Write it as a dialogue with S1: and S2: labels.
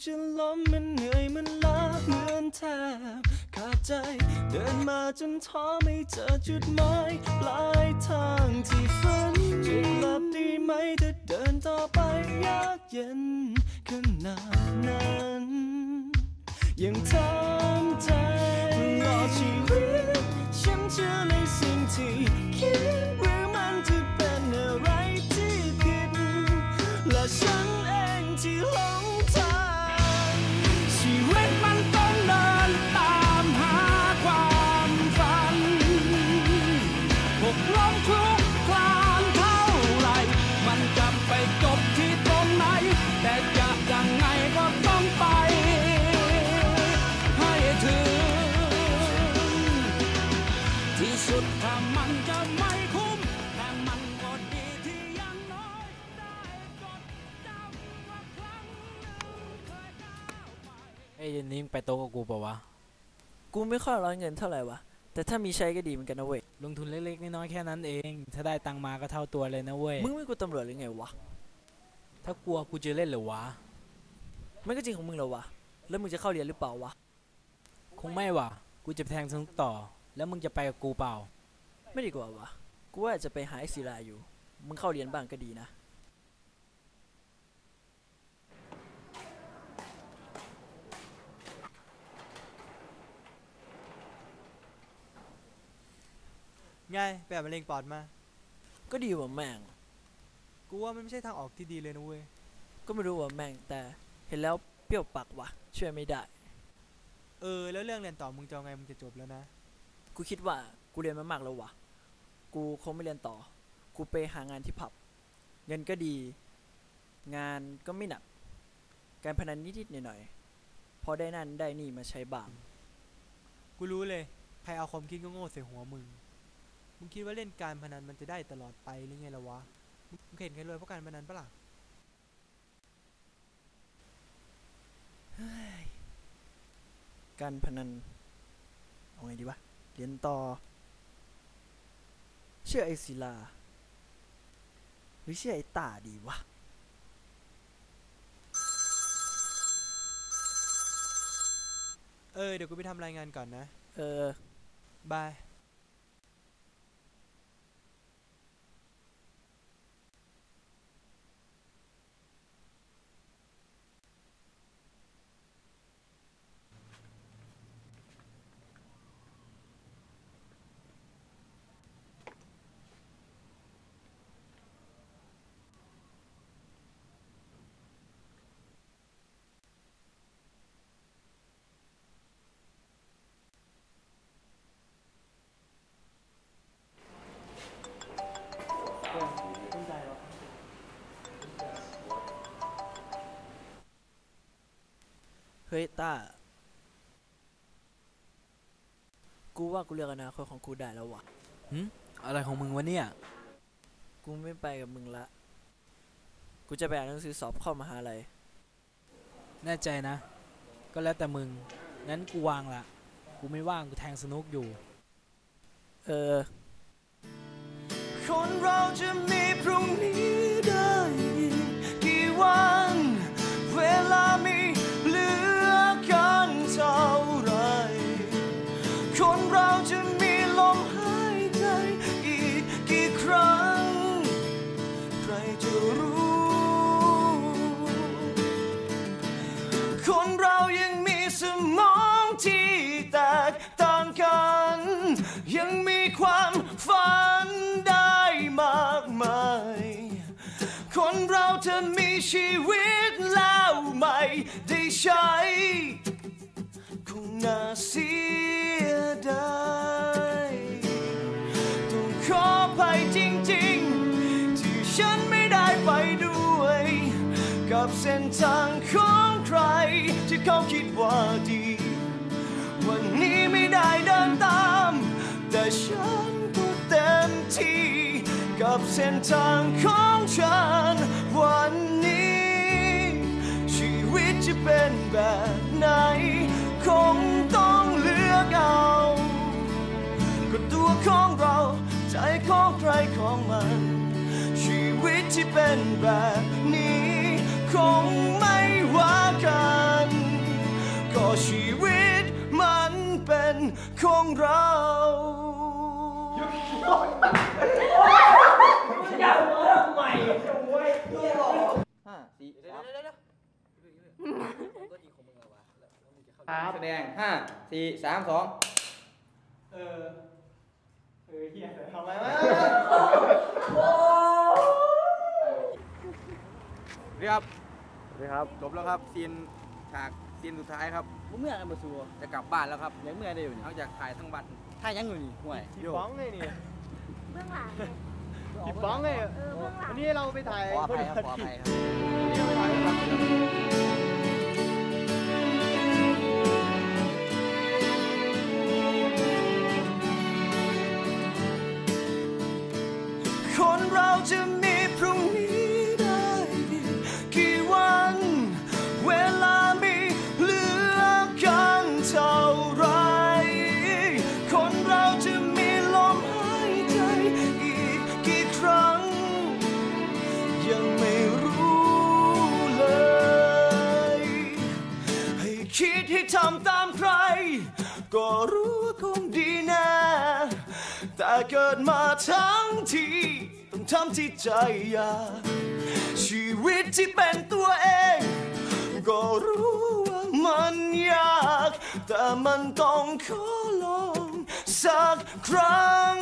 S1: จะล้มมันเหนื่อยมันล้าเหมือนแทบขาดใจ เดินมาจนท้อไม่เจอจุดหมายปลายทางที่ฝันจะกลับดีไหมถ้าเดินต่อไปยากเย็นขนาดนั้นยังท้อ ล้
S2: มคลุกคลานเท่าไร มันจะไปจบที่ตรงไหน แต่จะยังไงก็ต้องไป ให้ถึง ที่สุดถ้ามันจะไม่คุ้ม แต่มันก็ดีที่ยังน้อย ได้จดจำว่าครั้งหนึ่งเคยก้าวไป
S3: เอ้ยเย็นนี้มึงไปโต๊ะกับกูเปล่าวะ
S1: กูไม่ค่อยร้อนเงินเท่าไหร่วะ แต่ถ้ามีใช้ก็ดีเหมือนกันนะเว้ย
S3: ลงทุนเล็กๆน้อยๆแค่นั้นเอง ถ้าได้ตังค์มาก็เท่าตัวเลยนะเว้ย
S1: มึงไม่กลัวตำรวจหรือไงวะ
S3: ถ้ากลัวกูจะเล่นเหรือวะ
S1: มันก็จริงของมึงแล้ววะ แล้วมึงจะเข้าเรียนหรือเปล่าวะ
S3: คงไม่ว่ะ กูจะไปแทงสนุกต่อ แล้วมึงจะไปกับกูเปล่า
S1: ไม่ดีกว่าวะ กูว่าจะไปหาไอศิลาอยู่ มึงเข้าเรียนบ้างก็ดีนะ
S4: ไงแบบมะเร็งปอดมา
S1: ก็ดีว่าแม่ง
S4: กูว่ามันไม่ใช่ทางออกที่ดีเลยนะเว้ย
S1: ก็ไม่รู้ว่าแม่งแต่เห็นแล้วเปรี้ยวปากวะช่วยไม่ได้
S4: เออ แล้วเรื่องเรียนต่อมึงจะเอาไงมึงจะจบแล้วนะ
S1: กูคิดว่ากูเรียนมามากแล้ววะกูคงไม่เรียนต่อ กูไปหางานที่ผับ เงินก็ดี งานก็ไม่หนัก การพนันนิดๆหน่อยๆ พอได้นั่นได้นี่มาใช้บ้าง
S4: กูรู้เลย ใครเอาความคิดโง่ๆใส่หัวมึง มึงคิดว่าเล่นการพนันมันจะได้ตลอดไปหรือไงล่ะวะ มึงเห็นใครรวยเพราะการพนันปะล่ะ
S1: การพนันเอาไงดีวะเรียนต่อ เชื่อไอศิลา หรือเชื่อไอตาดีวะ
S4: เออเดี๋ยวกูไปทำรายงานก่อนนะ
S1: เออ
S4: บาย
S1: เฮ้ยต้า กูว่ากูเลือกอนาคตของกูได้แล้ววะ
S3: หึอะไรของมึงวะเนี่ย
S1: กูไม่ไปกับมึงละ กูจะไปอ่านหนังสือสอบเข้ามหาลัย
S3: แน่ใจนะ ก็แล้วแต่มึง งั้นกูวางละ กูไม่ว่าง กูแทงสนุกอยู่
S1: เออ คนเราจะมีพรุ่งนี้ ยังมีความฝันได้มากมาย คนเราจะมีชีวิตแล้วไม่ได้ใช้ คงน่าเสียดายต้องขออภัยจริงๆ ที่ฉันไม่ได้ไปด้วย กับเส้นทางของใครที่เขาคิดว่าดี วันนี้ไม่ได้เดินตาม ฉันก็เต็มที่กับเส้นทางของฉันวันนี้ ชีวิตจะเป็นแบบไหน คงต้องเลือกเอาก็ตัวของเราใจของใครของมัน ชีวิตที่เป็นแบบนี้ คงไม่ว่ากันก็ชีวิตมันเป็นของเรา
S5: ห้าสี่สามแสดงห้าสี่สามสองเรียบสวัสดีครับ จบแล้วครับซีนฉากซีนสุดท้ายครับ
S6: บ่เมื่อกันบ่ซัว
S5: จะกลับบ้านแล้วครับ
S6: ยังเมื่อได้อยู่เนี่
S5: หลังจากถ่ายทั้งวัน
S6: ถ้ายังอยู่นี่ห่วย
S4: พี่ฟ้องไงนี่
S7: เบื้องหลัง
S4: พี่ฟ้องไง
S7: เออเบื้องหลัง
S4: วันนี้เราไปถ่าย
S6: ขออภัยครับขออภัยครับ
S4: วันนี้เราไปถ่ายครับ
S1: คนเราจะ ให้ทำตามใคร ก็รู้ว่าคงดีแนะแต่เกิดมาทั้งทีต้องทำที่ใจอยากชีวิตที่เป็นตัวเอง ก็รู้ว่ามันยาก แต่มันต้องขอลองสักครั้ง